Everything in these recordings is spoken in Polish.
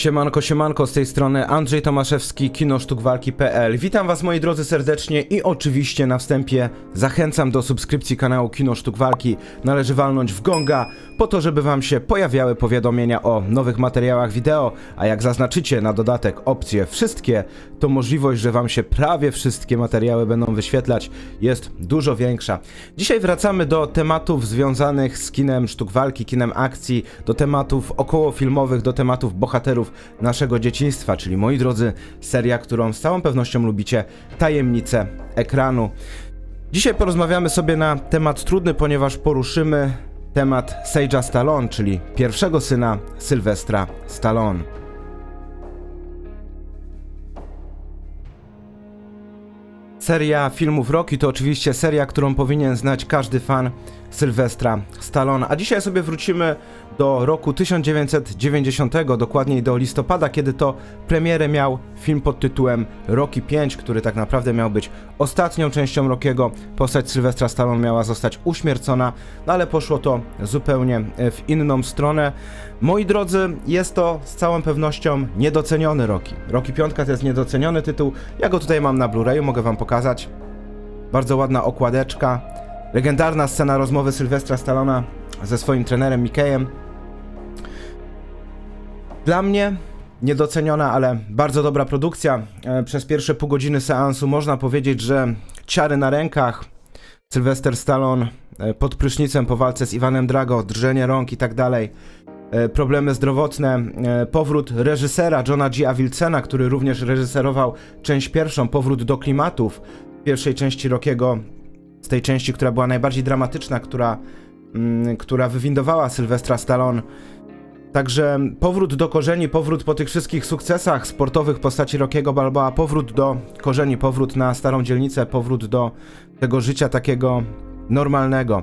Siemanko, siemanko, z tej strony Andrzej Tomaszewski, kinosztukwalki.pl. Witam was moi drodzy serdecznie i oczywiście na wstępie zachęcam do subskrypcji kanału Kino Sztuk Walki. Należy walnąć w gonga po to, żeby wam się pojawiały powiadomienia o nowych materiałach wideo, a jak zaznaczycie na dodatek opcję wszystkie, to możliwość, że wam się prawie wszystkie materiały będą wyświetlać jest dużo większa. Dzisiaj wracamy do tematów związanych z kinem sztuk walki, kinem akcji, do tematów okołofilmowych, do tematów bohaterów naszego dzieciństwa, czyli moi drodzy, seria, którą z całą pewnością lubicie, Tajemnice ekranu. Dzisiaj porozmawiamy sobie na temat trudny, ponieważ poruszymy temat Sage'a Stallone, czyli pierwszego syna Sylwestra Stallone. Seria filmów Rocky to oczywiście seria, którą powinien znać każdy fan Sylwestra Stallone. A dzisiaj sobie wrócimy do roku 1990, dokładniej do listopada, kiedy to premierę miał film pod tytułem Rocky 5, który tak naprawdę miał być ostatnią częścią Rockiego. Postać Sylwestra Stallone miała zostać uśmiercona, no ale poszło to zupełnie e, w inną stronę. Moi drodzy, jest to z całą pewnością niedoceniony Rocky. Rocky 5 to jest niedoceniony tytuł. Ja go tutaj mam na Blu-rayu, mogę wam pokazać. Bardzo ładna okładeczka. Legendarna scena rozmowy Sylwestra Stallona ze swoim trenerem Mikejem. Dla mnie niedoceniona, ale bardzo dobra produkcja. E, Przez pierwsze pół godziny seansu można powiedzieć, że ciary na rękach, Sylwester Stallone e, pod prysznicem po walce z Iwanem Drago, drżenie rąk i tak dalej. E, Problemy zdrowotne, powrót reżysera Johna G. Avildsen, który również reżyserował część pierwszą, powrót do klimatów pierwszej części Rockiego, z tej części, która była najbardziej dramatyczna, która, która wywindowała Sylwestra Stallone. Także powrót do korzeni, powrót po tych wszystkich sukcesach sportowych postaci Rockiego Balboa, powrót do korzeni, powrót na starą dzielnicę, powrót do tego życia takiego normalnego.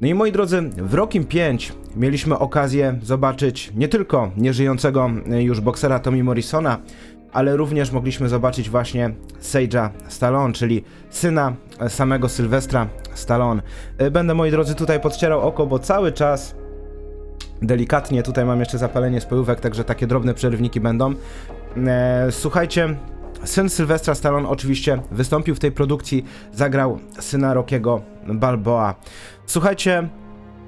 No i moi drodzy, w Rockim 5 mieliśmy okazję zobaczyć nie tylko nieżyjącego y, już boksera Tommy Morrisona, ale również mogliśmy zobaczyć właśnie Sage'a Stallone, czyli syna e, samego Sylwestra Stallone. Y, Będę, moi drodzy, tutaj podcierał oko, bo cały czas delikatnie, tutaj mam jeszcze zapalenie spojówek, także takie drobne przerywniki będą. E, słuchajcie, syn Sylwestra Stallone oczywiście wystąpił w tej produkcji, zagrał syna Rockiego Balboa. Słuchajcie,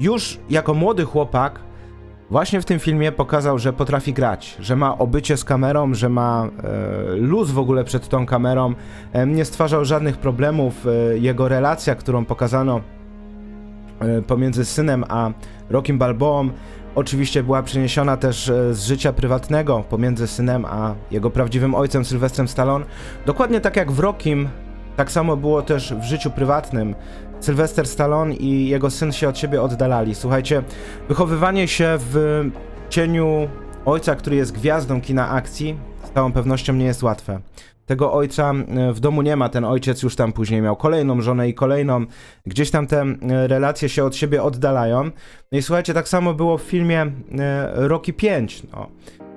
już jako młody chłopak właśnie w tym filmie pokazał, że potrafi grać, że ma obycie z kamerą, że ma e, luz w ogóle przed tą kamerą, e, nie stwarzał żadnych problemów, e, jego relacja, którą pokazano e, pomiędzy synem a Rockim Balboą oczywiście była przeniesiona też e, z życia prywatnego pomiędzy synem a jego prawdziwym ojcem Sylwestrem Stallone. Dokładnie tak jak w Rockim, tak samo było też w życiu prywatnym. Sylwester Stallone i jego syn się od siebie oddalali. Słuchajcie, wychowywanie się w cieniu ojca, który jest gwiazdą kina akcji, z całą pewnością nie jest łatwe. Tego ojca e, w domu nie ma, ten ojciec już tam później miał kolejną żonę i kolejną. Gdzieś tam te e, relacje się od siebie oddalają. No i słuchajcie, tak samo było w filmie e, Rocky 5. No.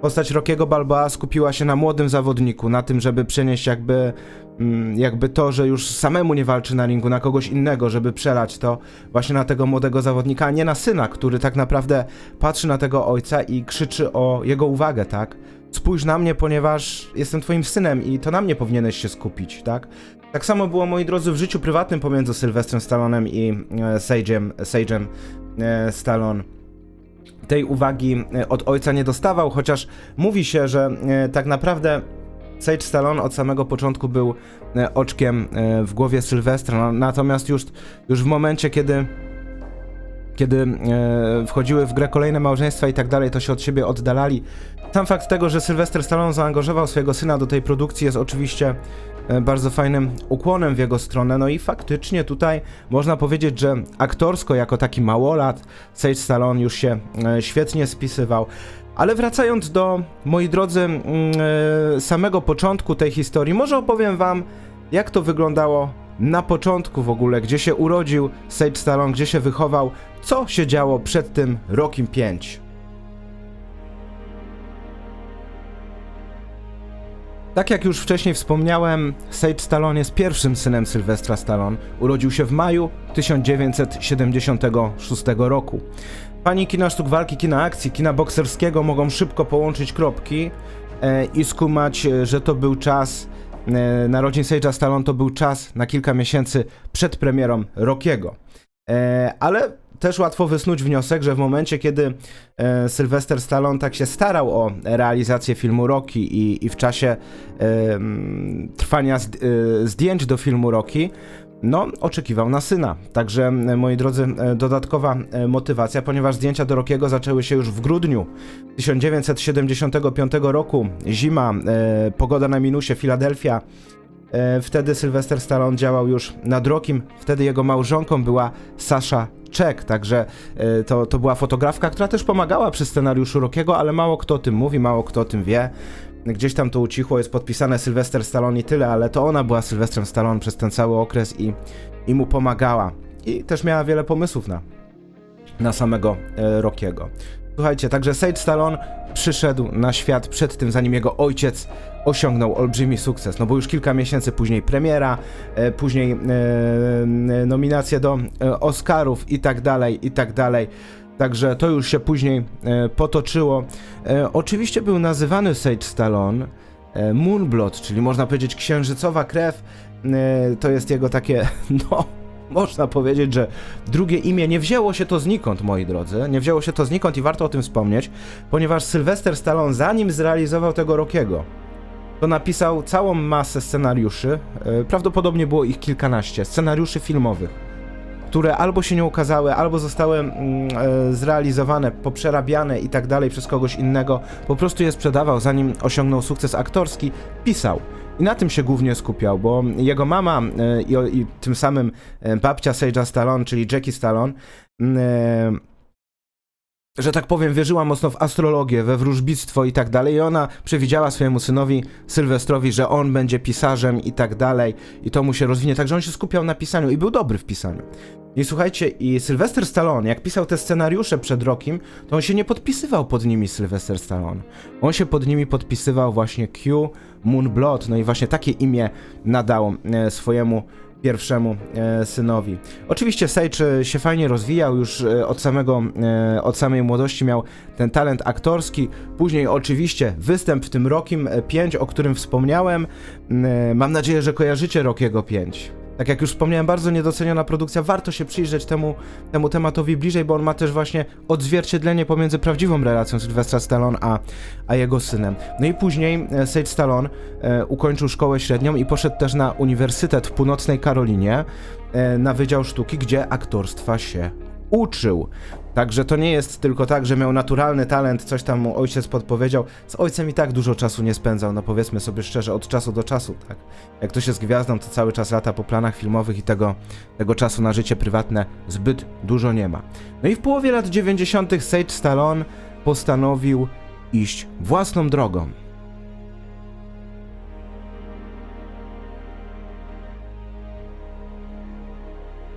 Postać Rockiego Balboa skupiła się na młodym zawodniku, na tym, żeby przenieść jakby, mm, jakby to, że już samemu nie walczy na ringu, na kogoś innego, żeby przelać to właśnie na tego młodego zawodnika, a nie na syna, który tak naprawdę patrzy na tego ojca i krzyczy o jego uwagę, tak? Spójrz na mnie, ponieważ jestem twoim synem i to na mnie powinieneś się skupić, tak? Tak samo było, moi drodzy, w życiu prywatnym pomiędzy Sylwestrem Stallonem i e, Sage'em, Sage'em e, Stallone tej uwagi e, od ojca nie dostawał, chociaż mówi się, że e, tak naprawdę Sage Stallone od samego początku był e, oczkiem w głowie Sylwestra, no, natomiast już, już w momencie, kiedy kiedy wchodziły w grę kolejne małżeństwa i tak dalej, to się od siebie oddalali. Sam fakt tego, że Sylwester Stallone zaangażował swojego syna do tej produkcji jest oczywiście bardzo fajnym ukłonem w jego stronę, no i faktycznie tutaj można powiedzieć, że aktorsko jako taki małolat Sage Stallone już się e, świetnie spisywał. Ale wracając do, moi drodzy, mm, e, samego początku tej historii, może opowiem wam, jak to wyglądało na początku w ogóle, gdzie się urodził Sage Stallone, gdzie się wychował, co się działo przed tym rokiem 5. Tak jak już wcześniej wspomniałem, Sage Stallone jest pierwszym synem Sylwestra Stallone. Urodził się w maju 1976 roku. Pani kina sztuk walki, kina akcji, kina bokserskiego mogą szybko połączyć kropki e, i skumać, e, że to był czas e, narodzin Sage'a Stallone, to był czas na kilka miesięcy przed premierą Rockiego. E, ale też łatwo wysnuć wniosek, że w momencie, kiedy e, Sylwester Stallone tak się starał o realizację filmu Rocky i, i w czasie e, trwania zd- e, zdjęć do filmu Rocky, no, oczekiwał na syna. Także, e, moi drodzy, e, dodatkowa e, motywacja, ponieważ zdjęcia do Rockiego zaczęły się już w grudniu 1975 roku. Zima, pogoda na minusie, Filadelfia. E, Wtedy Sylwester Stallone działał już nad Rockim, wtedy jego małżonką była Sasha Czek, także e, to, to była fotografka, która też pomagała przy scenariuszu Rockiego, ale mało kto o tym mówi, mało kto o tym wie. Gdzieś tam to ucichło, jest podpisane Sylwester Stallone i tyle, ale to ona była Sylwestrem Stallone przez ten cały okres i, i mu pomagała. I też miała wiele pomysłów na, na samego e, Rockiego. Słuchajcie, także Sage Stallone przyszedł na świat przed tym, zanim jego ojciec osiągnął olbrzymi sukces. No bo już kilka miesięcy później premiera, e, później e, e, nominacje do e, Oscarów i tak dalej, i tak dalej. Także to już się później e, potoczyło. E, oczywiście był nazywany Sage Stallone e, Moonblood, czyli można powiedzieć księżycowa krew. E, to jest jego takie, no, można powiedzieć, że drugie imię nie wzięło się to znikąd, moi drodzy. Nie wzięło się to znikąd i warto o tym wspomnieć, ponieważ Sylwester Stallone, zanim zrealizował tego Rockiego, to napisał całą masę scenariuszy, e, prawdopodobnie było ich kilkanaście, scenariuszy filmowych, które albo się nie ukazały, albo zostały mm, e, zrealizowane, poprzerabiane i tak dalej przez kogoś innego, po prostu je sprzedawał, zanim osiągnął sukces aktorski, pisał. I na tym się głównie skupiał, bo jego mama e, i, i tym samym e, babcia Sage'a Stallone, czyli Jackie Stallone, mm, że tak powiem, wierzyła mocno w astrologię, we wróżbictwo i tak dalej. I ona przewidziała swojemu synowi Sylwestrowi, że on będzie pisarzem i tak dalej, i to mu się rozwinie. Także on się skupiał na pisaniu i był dobry w pisaniu. I słuchajcie, i Sylwester Stallone, jak pisał te scenariusze przed rokiem, to on się nie podpisywał pod nimi Sylwester Stallone. On się pod nimi podpisywał właśnie Q Moonblood, no i właśnie takie imię nadał e, swojemu pierwszemu e, synowi. Oczywiście Sage e, się fajnie rozwijał już e, od samego, e, od samej młodości miał ten talent aktorski, później oczywiście występ w tym Rokim 5, o którym wspomniałem. E, Mam nadzieję, że kojarzycie Rokiego 5. Tak jak już wspomniałem, bardzo niedoceniona produkcja, warto się przyjrzeć temu, temu tematowi bliżej, bo on ma też właśnie odzwierciedlenie pomiędzy prawdziwą relacją Sylwestra Stallone a, a jego synem. No i później e, Sage Stallone e, ukończył szkołę średnią i poszedł też na uniwersytet w północnej Karolinie e, na Wydział Sztuki, gdzie aktorstwa się uczył. Także to nie jest tylko tak, że miał naturalny talent, coś tam mu ojciec podpowiedział. Z ojcem i tak dużo czasu nie spędzał, no powiedzmy sobie szczerze, od czasu do czasu, tak. Jak ktoś jest gwiazdą, to cały czas lata po planach filmowych i tego, tego czasu na życie prywatne zbyt dużo nie ma. No i w połowie lat 90. Sage Stallone postanowił iść własną drogą.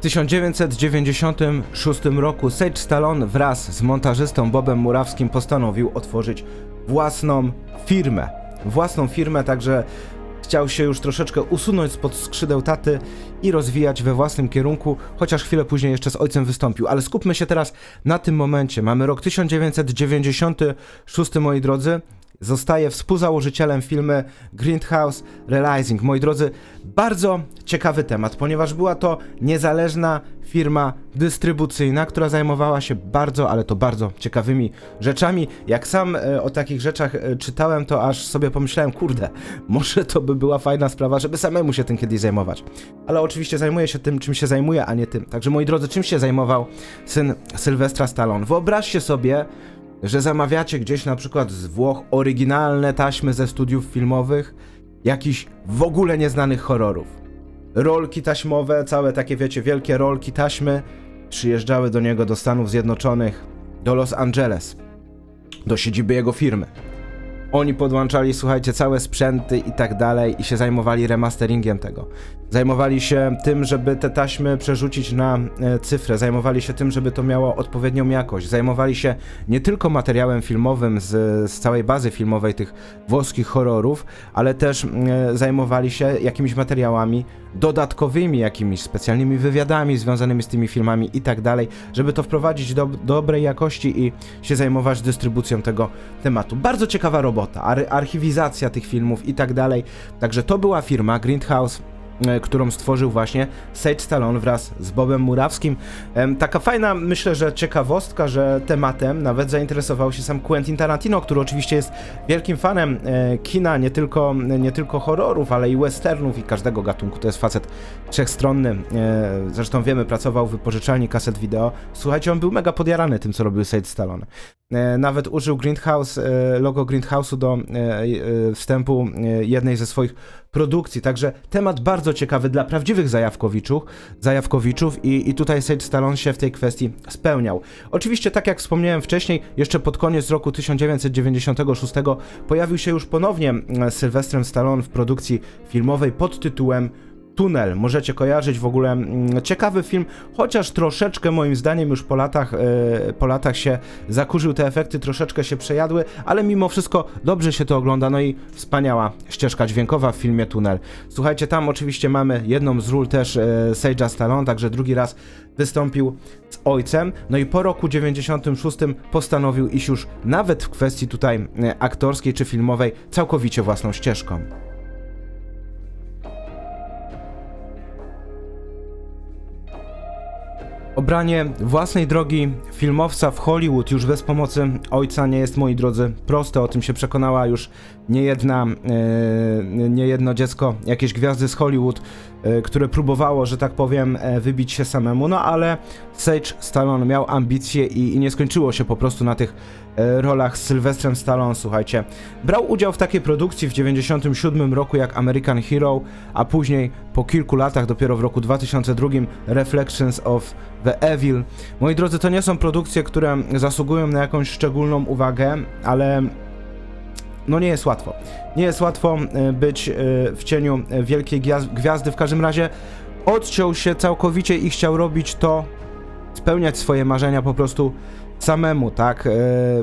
1996 roku Sage Stallone wraz z montażystą Bobem Murawskim postanowił otworzyć własną firmę. Własną firmę, także chciał się już troszeczkę usunąć spod skrzydeł taty i rozwijać we własnym kierunku, chociaż chwilę później jeszcze z ojcem wystąpił. Ale skupmy się teraz na tym momencie. Mamy rok 1996, moi drodzy. Zostaje współzałożycielem firmy Greenhouse Realizing. Moi drodzy, bardzo ciekawy temat, ponieważ była to niezależna firma dystrybucyjna, która zajmowała się bardzo, ale to bardzo ciekawymi rzeczami. Jak sam e, o takich rzeczach e, czytałem, to aż sobie pomyślałem, kurde, może to by była fajna sprawa, żeby samemu się tym kiedyś zajmować. Ale oczywiście zajmuję się tym, czym się zajmuję, a nie tym. Także moi drodzy, czym się zajmował syn Sylwestra Stallone? Wyobraźcie sobie, że zamawiacie gdzieś na przykład z Włoch oryginalne taśmy ze studiów filmowych, jakichś w ogóle nieznanych horrorów. Rolki taśmowe, całe takie wiecie, wielkie rolki taśmy przyjeżdżały do niego do Stanów Zjednoczonych, do Los Angeles, do siedziby jego firmy. Oni podłączali, słuchajcie, całe sprzęty i tak dalej i się zajmowali remasteringiem tego. Zajmowali się tym, żeby te taśmy przerzucić na e, cyfrę, zajmowali się tym, żeby to miało odpowiednią jakość. Zajmowali się nie tylko materiałem filmowym z, z całej bazy filmowej tych włoskich horrorów, ale też e, zajmowali się jakimiś materiałami dodatkowymi, jakimiś specjalnymi wywiadami związanymi z tymi filmami i tak dalej, żeby to wprowadzić do dobrej jakości i się zajmować dystrybucją tego tematu. Bardzo ciekawa robota, ar archiwizacja tych filmów i tak dalej. Także to była firma Grindhouse którą stworzył właśnie Sage Stallone wraz z Bobem Murawskim. Taka fajna, myślę, że ciekawostka, że tematem nawet zainteresował się sam Quentin Tarantino, który oczywiście jest wielkim fanem e, kina, nie tylko, nie tylko horrorów, ale i westernów i każdego gatunku. To jest facet wszechstronny. E, Zresztą wiemy, pracował w wypożyczalni kaset wideo. Słuchajcie, on był mega podjarany tym, co robił Sage Stallone. E, Nawet użył Grindhouse, e, logo Grindhouse'u do e, wstępu jednej ze swoich produkcji. Także temat bardzo ciekawy dla prawdziwych zajawkowiczów, zajawkowiczów i, i tutaj Sage Stallone się w tej kwestii spełniał. Oczywiście, tak jak wspomniałem wcześniej, jeszcze pod koniec roku 1996 pojawił się już ponownie z Sylwestrem Stallone w produkcji filmowej pod tytułem Tunel. Możecie kojarzyć w ogóle mm, ciekawy film, chociaż troszeczkę moim zdaniem już po latach, e, po latach się zakurzył, te efekty troszeczkę się przejadły, ale mimo wszystko dobrze się to ogląda, no i wspaniała ścieżka dźwiękowa w filmie Tunel. Słuchajcie, tam oczywiście mamy jedną z ról też e, Sage'a Stallone, także drugi raz wystąpił z ojcem, no i po roku 96 postanowił iść już nawet w kwestii tutaj e, aktorskiej czy filmowej całkowicie własną ścieżką. Obranie własnej drogi filmowca w Hollywood już bez pomocy ojca nie jest, moi drodzy, proste. O tym się przekonała już niejedna, e, niejedno dziecko, jakieś gwiazdy z Hollywood, e, które próbowało, że tak powiem, e, wybić się samemu. No ale Sage Stallone miał ambicje i, i nie skończyło się po prostu na tych rolach z Sylwestrem Stallone, słuchajcie. Brał udział w takiej produkcji w 97 roku jak American Hero, a później po kilku latach, dopiero w roku 2002 Reflections of the Evil. Moi drodzy, to nie są produkcje, które zasługują na jakąś szczególną uwagę, ale no nie jest łatwo. Nie jest łatwo e, być e, w cieniu e, wielkiej gwiaz- gwiazdy. W każdym razie odciął się całkowicie i chciał robić to, spełniać swoje marzenia po prostu samemu, tak? E,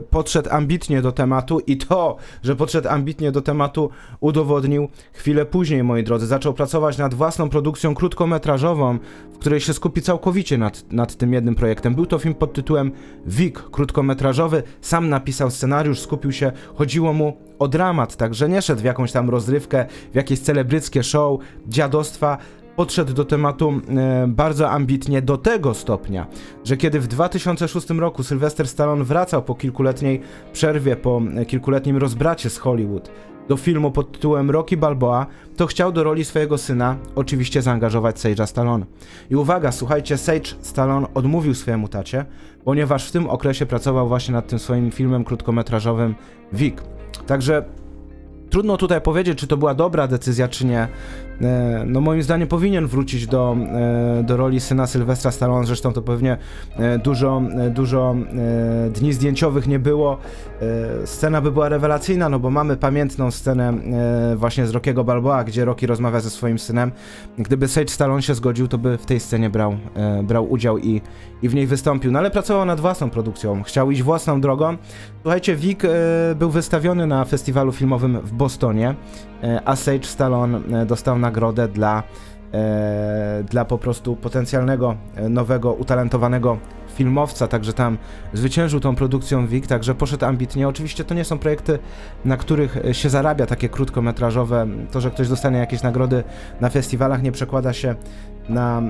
Podszedł ambitnie do tematu i to, że podszedł ambitnie do tematu udowodnił chwilę później, moi drodzy. Zaczął pracować nad własną produkcją krótkometrażową, w której się skupi całkowicie nad, nad tym jednym projektem. Był to film pod tytułem Wik, krótkometrażowy. Sam napisał scenariusz, skupił się, chodziło mu o dramat, także nie szedł w jakąś tam rozrywkę, w jakieś celebryckie show, dziadostwa, podszedł do tematu e, bardzo ambitnie do tego stopnia, że kiedy w 2006 roku Sylvester Stallone wracał po kilkuletniej przerwie, po e, kilkuletnim rozbracie z Hollywood do filmu pod tytułem Rocky Balboa, to chciał do roli swojego syna oczywiście zaangażować Sage'a Stallone. I uwaga, słuchajcie, Sage Stallone odmówił swojemu tacie, ponieważ w tym okresie pracował właśnie nad tym swoim filmem krótkometrażowym Wik. Także Trudno tutaj powiedzieć, czy to była dobra decyzja, czy nie. E, No moim zdaniem powinien wrócić do, e, do roli syna Sylwestra Stallone, zresztą to pewnie e, dużo, dużo dni zdjęciowych nie było. Scena by była rewelacyjna, no bo mamy pamiętną scenę właśnie z Rockiego Balboa, gdzie Rocky rozmawia ze swoim synem. Gdyby Sage Stallone się zgodził, to by w tej scenie brał, brał udział i, i w niej wystąpił. No ale pracował nad własną produkcją, chciał iść własną drogą. Słuchajcie, Vic e, był wystawiony na festiwalu filmowym w Bostonie, a Sage Stallone e, dostał nagrodę dla, e, dla po prostu potencjalnego, e, nowego, utalentowanego filmowca, także tam zwyciężył tą produkcją Vic, także poszedł ambitnie. Oczywiście to nie są projekty, na których e, się zarabia takie krótkometrażowe. To, że ktoś dostanie jakieś nagrody na festiwalach nie przekłada się na,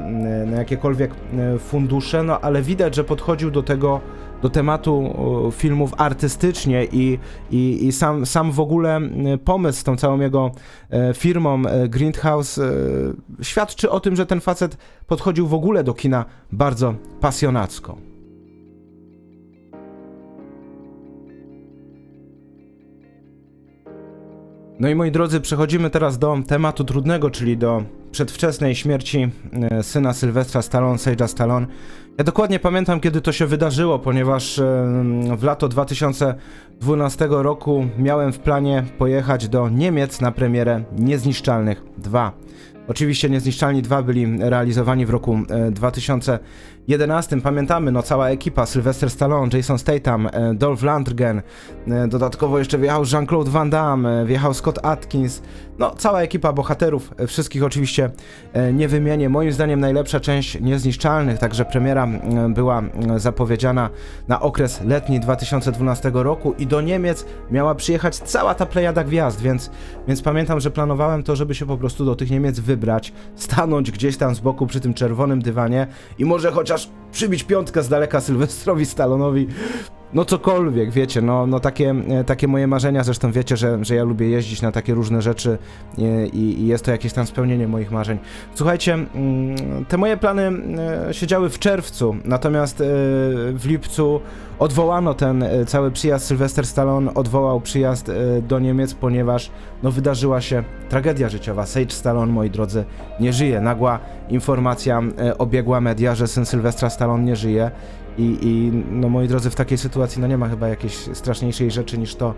na jakiekolwiek e, fundusze, no ale widać, że podchodził do tego, do tematu e, filmów artystycznie i, i, i sam, sam w ogóle pomysł z tą całą jego e, firmą Grindhouse świadczy o tym, że ten facet podchodził w ogóle do kina bardzo pasjonacko. No i moi drodzy, przechodzimy teraz do tematu trudnego, czyli do przedwczesnej śmierci e, syna Sylwestra Stallone, Sage'a Stallone. Ja dokładnie pamiętam, kiedy to się wydarzyło, ponieważ em, w lato 2012 roku miałem w planie pojechać do Niemiec na premierę Niezniszczalnych 2. Oczywiście Niezniszczalni 2 byli realizowani w roku e, 2011. Pamiętamy, no cała ekipa, Sylvester Stallone, Jason Statham, e, Dolph Lundgren, e, dodatkowo jeszcze wjechał Jean-Claude Van Damme, e, wjechał Scott Atkins, no cała ekipa bohaterów, e, wszystkich oczywiście e, nie wymienię. Moim zdaniem najlepsza część Niezniszczalnych, także premiera e, była e, zapowiedziana na okres letni 2012 roku i do Niemiec miała przyjechać cała ta plejada gwiazd, więc, więc pamiętam, że planowałem to, żeby się po prostu do tych Niemiec wybrać, stanąć gdzieś tam z boku przy tym czerwonym dywanie i może chociaż przybić piątkę z daleka Sylwestrowi Stallonowi, no cokolwiek, wiecie, no, no takie, e, takie moje marzenia, zresztą wiecie, że, że ja lubię jeździć na takie różne rzeczy e, i, i jest to jakieś tam spełnienie moich marzeń. Słuchajcie, mm, te moje plany e, się działy w czerwcu, natomiast w lipcu odwołano ten cały przyjazd, Sylvester Stallone odwołał przyjazd do Niemiec, ponieważ no wydarzyła się tragedia życiowa. Sage Stallone, moi drodzy, nie żyje. Nagła informacja obiegła media, że syn Sylwestra Stallone nie żyje. I, I no moi drodzy, w takiej sytuacji no nie ma chyba jakiejś straszniejszej rzeczy niż to,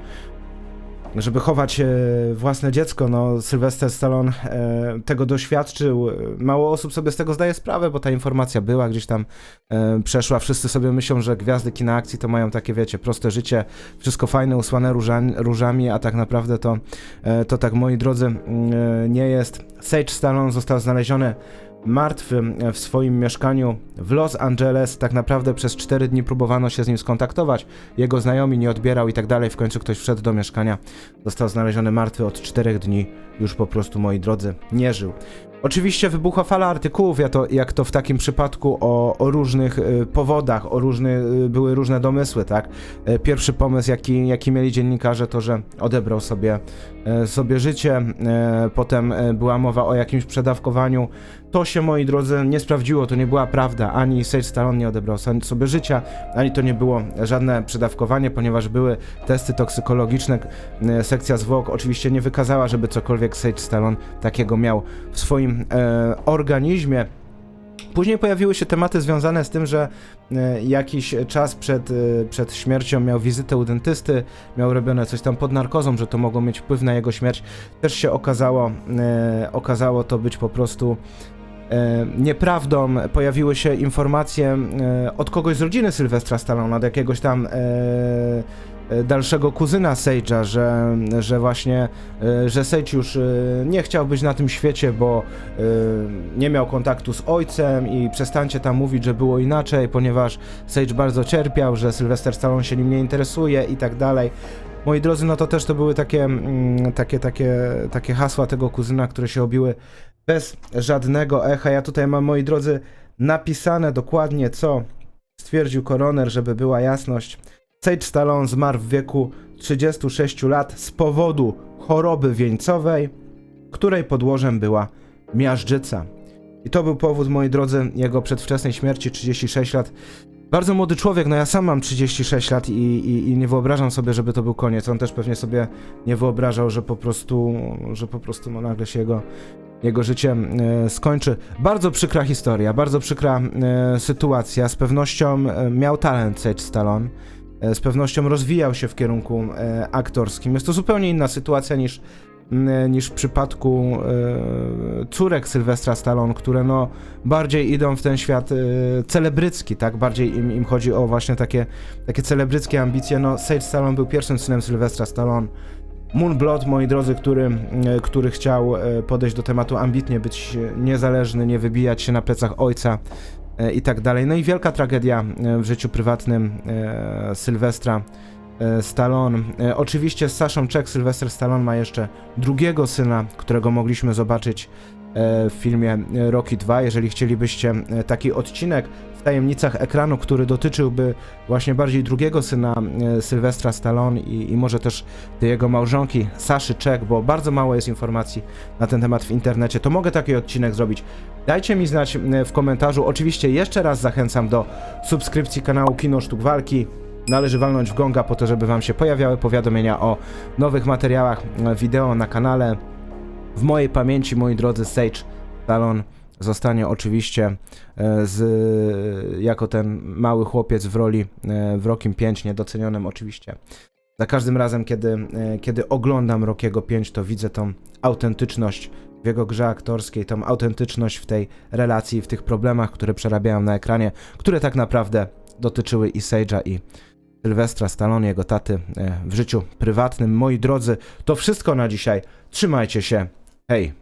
żeby chować e, własne dziecko. No Sylwester Stallone e, tego doświadczył. Mało osób sobie z tego zdaje sprawę, bo ta informacja była gdzieś tam e, przeszła. Wszyscy sobie myślą, że gwiazdy kina akcji to mają takie, wiecie, proste życie, wszystko fajne, usłane różami, różami a tak naprawdę to, e, to tak, moi drodzy, mm, e, nie jest. Sage Stallone został znaleziony martwy w swoim mieszkaniu w Los Angeles. Tak naprawdę przez 4 dni próbowano się z nim skontaktować. Jego znajomi nie odbierał i tak dalej. W końcu ktoś wszedł do mieszkania. Został znaleziony martwy od 4 dni. Już po prostu, moi drodzy, nie żył. Oczywiście wybuchła fala artykułów, jak to, jak to w takim przypadku o, o różnych y, powodach, o różny, y, były różne domysły, tak? Y, pierwszy pomysł, jaki, jaki mieli dziennikarze, to że odebrał sobie, y, sobie życie, y, potem y, była mowa o jakimś przedawkowaniu. To się, moi drodzy, nie sprawdziło, to nie była prawda. Ani Sage Stallone nie odebrał sobie życia, ani to nie było żadne przedawkowanie, ponieważ były testy toksykologiczne. Y, Sekcja zwłok oczywiście nie wykazała, żeby cokolwiek Sage Stallone takiego miał w swoim e, organizmie. Później pojawiły się tematy związane z tym, że e, jakiś czas przed, e, przed śmiercią miał wizytę u dentysty, miał robione coś tam pod narkozą, że to mogło mieć wpływ na jego śmierć. Też się okazało, okazało to być po prostu nieprawdą. Pojawiły się informacje od kogoś z rodziny Sylwestra Stallone, od jakiegoś tam dalszego kuzyna Sage'a, że, że właśnie, e, że Sage już e, nie chciał być na tym świecie, bo e, nie miał kontaktu z ojcem i przestańcie tam mówić, że było inaczej, ponieważ Sage bardzo cierpiał, że Sylvester Stallone się nim nie interesuje i tak dalej. Moi drodzy, no to też to były takie, mm, takie, takie, takie hasła tego kuzyna, które się obiły bez żadnego echa. Ja tutaj mam, moi drodzy, napisane dokładnie co stwierdził koroner, żeby była jasność. Sage Stallone zmarł w wieku 36 lat z powodu choroby wieńcowej, której podłożem była miażdżyca. I to był powód, moi drodzy, jego przedwczesnej śmierci, 36 lat. Bardzo młody człowiek, no ja sam mam 36 lat i, i, i nie wyobrażam sobie, żeby to był koniec. On też pewnie sobie nie wyobrażał, że po prostu, że po prostu no, nagle się jego, jego życie e, skończy. Bardzo przykra historia, bardzo przykra e, sytuacja. Z pewnością e, miał talent Sage Stallone. E, z pewnością rozwijał się w kierunku e, aktorskim. Jest to zupełnie inna sytuacja niż, m, niż w przypadku e, córek Sylwestra Stallone, które no bardziej idą w ten świat e, celebrycki, tak? Bardziej im, im chodzi o właśnie takie, takie celebryckie ambicje. No Sage Stallone był pierwszym synem Sylwestra Stallone. Moonblood, moi drodzy, który, e, który chciał e, podejść do tematu ambitnie, być niezależny, nie wybijać się na plecach ojca e, i tak dalej. No i wielka tragedia e, w życiu prywatnym e, Sylwestra e, Stallone. E, Oczywiście z Saszą Czech Sylwester Stallone ma jeszcze drugiego syna, którego mogliśmy zobaczyć e, w filmie e, Rocky 2. Jeżeli chcielibyście e, taki odcinek w tajemnicach ekranu, który dotyczyłby właśnie bardziej drugiego syna e, Sylwestra Stallone i, i może też jego małżonki Saszy Czech, bo bardzo mało jest informacji na ten temat w internecie, to mogę taki odcinek zrobić. Dajcie mi znać e, w komentarzu. Oczywiście jeszcze raz zachęcam do subskrypcji kanału Kino Sztuk Walki. Należy walnąć w gonga po to, żeby Wam się pojawiały powiadomienia o nowych materiałach e, wideo na kanale. W mojej pamięci, moi drodzy, Sage Stallone zostanie oczywiście e, z, jako ten mały chłopiec w roli e, w Rockim 5, niedocenionym oczywiście. Za każdym razem, kiedy, e, kiedy oglądam Rockiego 5, to widzę tą autentyczność w jego grze aktorskiej, tą autentyczność w tej relacji, w tych problemach, które przerabiają na ekranie, które tak naprawdę dotyczyły i Sage'a, i Sylwestra Stallone, jego taty w życiu prywatnym. Moi drodzy, to wszystko na dzisiaj. Trzymajcie się. Hey